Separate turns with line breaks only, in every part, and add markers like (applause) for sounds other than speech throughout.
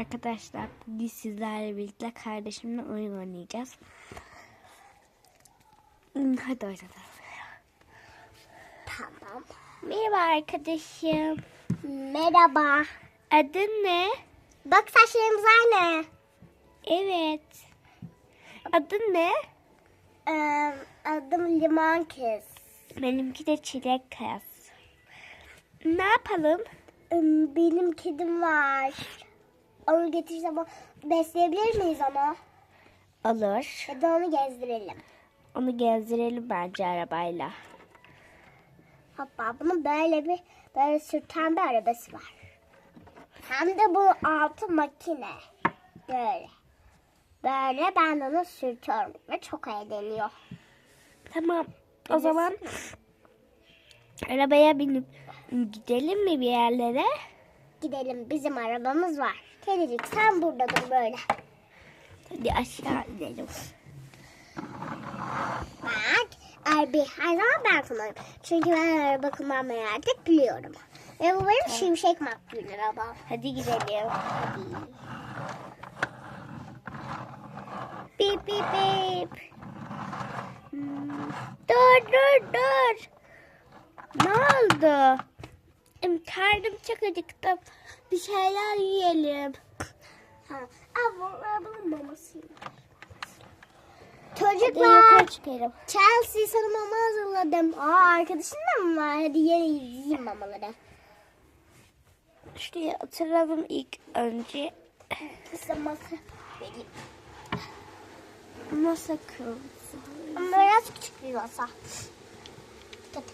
Arkadaşlar biz sizlerle birlikte kardeşimle oyun oynayacağız. Hmm, Hadi oynayalım.
Tamam.
Merhaba arkadaşım.
Merhaba.
Adın ne?
Bak saçlarımız aynı.
Evet. Adın ne?
Ee, adım Limon Kız.
Benimki de Çilek Kız. Ne yapalım?
Benim kedim var. Onu getirsem o- besleyebilir miyiz onu?
Olur.
Ya da onu gezdirelim.
Onu gezdirelim bence arabayla.
Hoppa bunun böyle bir böyle sürten bir arabası var. Hem de bu altı makine. Böyle. Böyle ben onu sürtüyorum ve çok eğleniyor.
Tamam. O zaman arabaya binip gidelim mi bir yerlere?
Gidelim bizim arabamız var. Kedicik sen burada dur böyle.
Hadi aşağı inelim.
Bak Erbi her zaman ben kullanıyorum. Çünkü ben araba kullanmayı artık biliyorum. Ve bu benim şimşek makbul arabam.
Hadi gidelim.
Hadi.
Bip bip bip. Hmm, Dur dur dur. Ne oldu? Karnım çok acıktı. Bir şeyler yiyelim.
Ha. Mamasıyım.
Hadi
Çocuklar. Chelsea sana mama hazırladım. Aa arkadaşın da mı var? Hadi yere yiyeyim mamaları.
Şuraya oturalım ilk önce.
Size masa vereyim.
Masa.
Ama biraz küçük bir masa. Dikkat.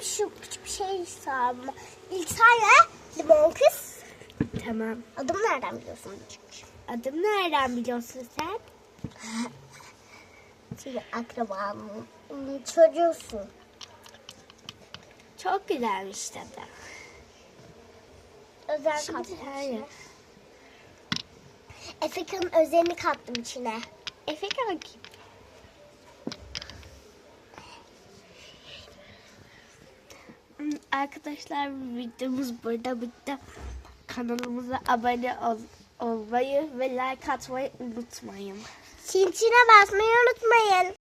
Şu küçük, şey sağlam. İlk sen limon kız.
Tamam.
Adımı nereden biliyorsun?
Adım nereden biliyorsun sen? (laughs)
Çünkü akrabamın çocuğusun.
Çok güzelmiş tadı.
Özel
Şimdi
kattım
hayır.
Efekan'ın özelini kattım içine.
Efe bakayım. Arkadaşlar videomuz burada bitti. Kanalımıza abone ol, olmayı ve like atmayı unutmayın.
Çin çine basmayı unutmayın.